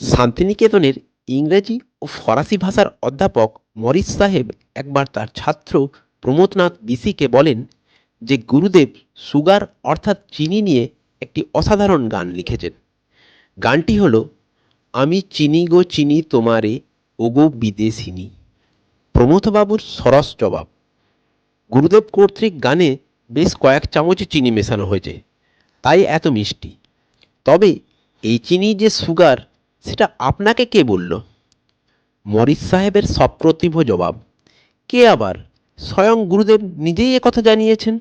শান্তিনিকেতনের ইংরেজি ও ফরাসি ভাষার অধ্যাপক মরিস সাহেব একবার তার ছাত্র প্রমোদনাথ বিসিকে বলেন যে গুরুদেব সুগার অর্থাৎ চিনি নিয়ে একটি অসাধারণ গান লিখেছেন। গানটি হলো, আমি চিনি গো চিনি তোমারে, ওগো বিদেশিনী। প্রমথবাবুর সরস জবাব। গুরুদেব কর্তৃক গানে বেশ কয়েক চামচ চিনি মেশানো হয়েছে। তাই এত মিষ্টি। তবে এই চিনি যে সুগার সেটা আপনাকে কে বলল? মরিস সাহেবের সপ্রতিভ জবাব, কে আবার? স্বয়ং গুরুদেব নিজেই কথা জানিয়েছেন।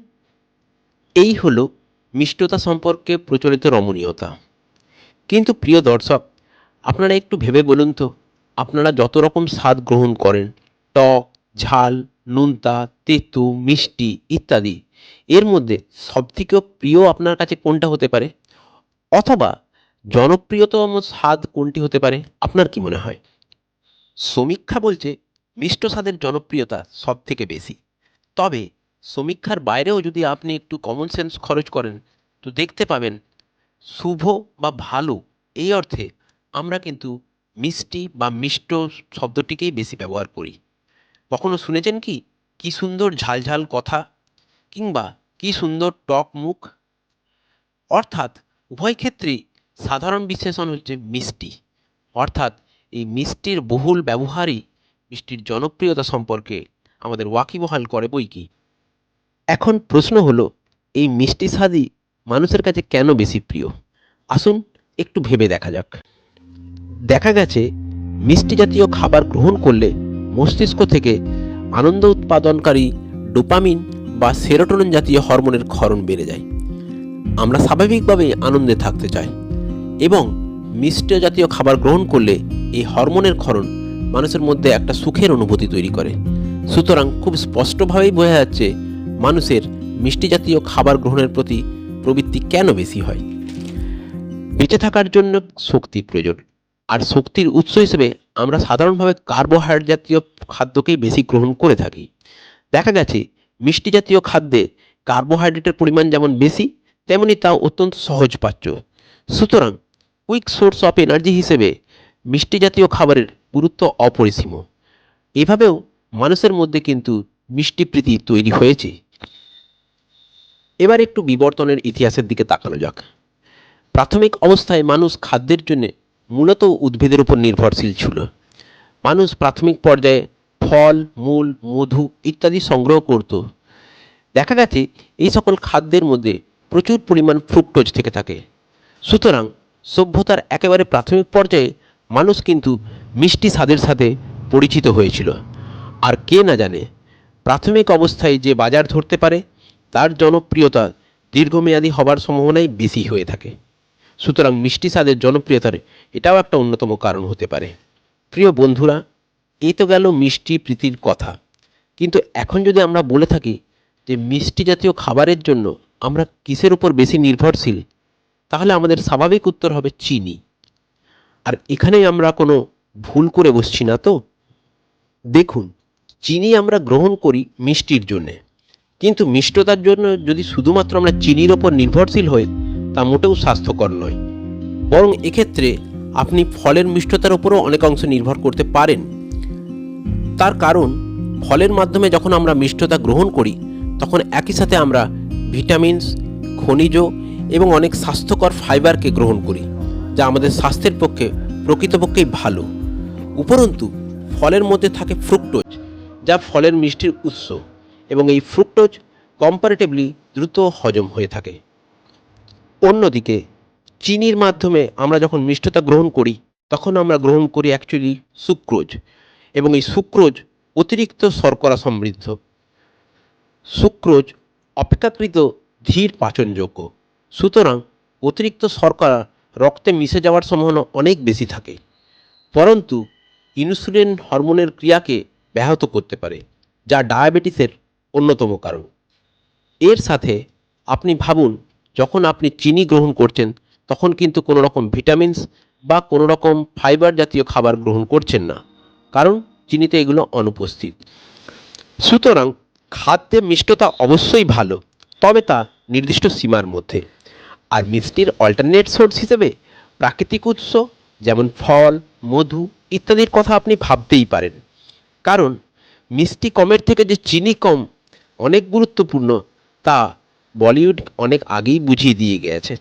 এই হলো মিষ্টতা সম্পর্কে প্রচলিত রমণীয়তা। কিন্তু প্রিয় দর্শক, আপনারা একটু ভেবে বলুন তো, আপনারা যত রকম স্বাদ গ্রহণ করেন, টক, ঝাল, নুনতা, তেতো, মিষ্টি ইত্যাদি, এর মধ্যে সবথেকে প্রিয় আপনার কাছে কোনটা হতে পারে? অথবা জনপ্রিয়তম স্বাদ কোনটি হতে পারে? আপনার কি মনে হয়? সমীক্ষা বলছে মিষ্ট স্বাদের জনপ্রিয়তা সব থেকে বেশি। তবে সমীক্ষার বাইরেও যদি আপনি একটু কমন সেন্স খরচ করেন, তো দেখতে পাবেন শুভ বা ভালো এই অর্থে আমরা কিন্তু মিষ্টি বা মিষ্ট শব্দটিকেই বেশি ব্যবহার করি। কখনো শুনেছেন কি? কি সুন্দর ঝালঝাল কথা কিংবা কি সুন্দর টক মুখ? অর্থাৎ উভয় ক্ষেত্রেই সাধারণ বিশেষণ হচ্ছে মিষ্টি। অর্থাৎ এই মিষ্টির বহুল ব্যবহারই মিষ্টির জনপ্রিয়তা সম্পর্কে আমাদের ওয়াকিবহাল করে বই কি? এখন প্রশ্ন হলো, এই মিষ্টি স্বাদই মানুষের কাছে কেন বেশি প্রিয়? আসুন একটু ভেবে দেখা যাক। দেখা গেছে, মিষ্টি জাতীয় খাবার গ্রহণ করলে মস্তিষ্ক থেকে আনন্দ উৎপাদনকারী ডোপামিন বা সেরোটোনিন জাতীয় হরমোনের ক্ষরণ বেড়ে যায়। আমরা স্বাভাবিকভাবেই আনন্দে থাকতে চাই। এবং মিষ্টি জাতীয় খাবার গ্রহণ করলে এই হরমোনের ক্ষরণ মানুষের মধ্যে একটা সুখের অনুভূতি তৈরি করে। সুতরাং খুব স্পষ্টভাবেই বোঝা যাচ্ছে মানুষের মিষ্টি জাতীয় খাবার গ্রহণের প্রতি প্রবৃত্তি কেন বেশি হয়। বেঁচে থাকার জন্য শক্তির প্রয়োজন। আর শক্তির উৎস হিসেবে আমরা সাধারণভাবে কার্বোহাইড্রেট জাতীয় খাদ্যকেই বেশি গ্রহণ করে থাকি। দেখা গেছে, মিষ্টি জাতীয় খাদ্যে কার্বোহাইড্রেটের পরিমাণ যেমন বেশি, তেমনি তা অত্যন্ত সহজপাচ্য। সুতরাং কুইক সোর্স অফ এনার্জি হিসেবে মিষ্টি জাতীয় খাবারের গুরুত্ব অপরিসীম। এভাবেও মানুষের মধ্যে কিন্তু মিষ্টি প্রীতি তৈরি হয়েছে। এবার একটু বিবর্তনের ইতিহাসের দিকে তাকানো যাক। প্রাথমিক অবস্থায় মানুষ খাদ্যের জন্য মূলত উদ্ভিদের উপর নির্ভরশীল ছিল। মানুষ প্রাথমিক পর্যায়ে ফল, মূল, মধু ইত্যাদি সংগ্রহ করত। দেখা গেছে এই সকল খাদ্যের মধ্যে প্রচুর পরিমাণ ফ্রুক্টোজ থেকে থাকে। সুতরাং সভ্যতার একেবারে প্রাথমিক পর্যায়ে মানুষ কিন্তু মিষ্টি স্বাদের সাথে পরিচিত হয়েছিল। আর কে না জানে, প্রাথমিক অবস্থায় যে বাজার ধরতে পারে, তার জনপ্রিয়তা দীর্ঘমেয়াদী হবার সম্ভাবনাই বেশি হয়ে থাকে। সুতরাং মিষ্টি স্বাদের জনপ্রিয়তার এটাও একটা অন্যতম কারণ হতে পারে। প্রিয় বন্ধুরা, এই তো গেল মিষ্টি প্রীতির কথা। কিন্তু এখন যদি আমরা বলে থাকি যে মিষ্টি জাতীয় খাবারের জন্য আমরা কিসের উপর বেশি নির্ভরশীল তাহলে আমাদের স্বাভাবিক উত্তর হবে চিনি। আর এখানেই আমরা কোনো ভুল করে বসছি না তো? দেখুন, চিনি আমরা গ্রহণ করি মিষ্টির জন্যে। কিন্তু মিষ্টতার জন্য যদি শুধুমাত্র আমরা চিনির ওপর নির্ভরশীল হই, তা মোটেও স্বাস্থ্যকর নয়। বরং এক্ষেত্রে আপনি ফলের মিষ্টতার উপরও অনেক অংশ নির্ভর করতে পারেন। তার কারণ, ফলের মাধ্যমে যখন আমরা মিষ্টতা গ্রহণ করি, তখন একই সাথে আমরা ভিটামিনস, খনিজ এবং অনেক স্বাস্থ্যকর ফাইবারকে গ্রহণ করি, যা আমাদের স্বাস্থ্যের পক্ষে প্রকৃতপক্ষেই ভালো। উপরন্তু, ফলের মধ্যে থাকে ফ্রুক্টোজ, যা ফলের মিষ্টির উৎস, এবং এই ফ্রুক্টোজ কম্পারেটিভলি দ্রুত হজম হয়ে থাকে। অন্যদিকে, চিনির মাধ্যমে আমরা যখন মিষ্টতা গ্রহণ করি, তখন আমরা গ্রহণ করি অ্যাকচুয়ালি সুক্রোজ, এবং এই সুক্রোজ অতিরিক্ত শর্করা সমৃদ্ধ। সুক্রোজ অপেক্ষাকৃত ধীর পাচনযোগ্য। সুতরাং অতিরিক্ত শর্করা রক্তে মিশে যাওয়ার সম্ভাবনা অনেক বেশি থাকে। পরন্তু, ইনসুলিন হরমোনের ক্রিয়াকে ব্যাহত করতে পারে, যা ডায়াবেটিসের অন্যতম কারণ। এর সাথে আপনি ভাবুন, যখন আপনি চিনি গ্রহণ করছেন, তখন কিন্তু কোনো রকম ভিটামিনস বা কোনো রকম ফাইবার জাতীয় খাবার গ্রহণ করছেন না, কারণ চিনিতে এগুলো অনুপস্থিত। সুতরাং খাদ্যে মিষ্টতা অবশ্যই ভালো, তবে তা নির্দিষ্ট সীমার মধ্যে। আর মিষ্টির অল্টারনেট সোর্স হিসেবে প্রাকৃতিক উৎস, যেমন ফল, মধু ইত্যাদির কথা আপনি ভাবতেই পারেন। কারণ মিষ্টি কমের থেকে যে চিনি কম, অনেক গুরুত্বপূর্ণ, তা বলিউড অনেক আগেই বুঝিয়ে দিয়ে গেছে।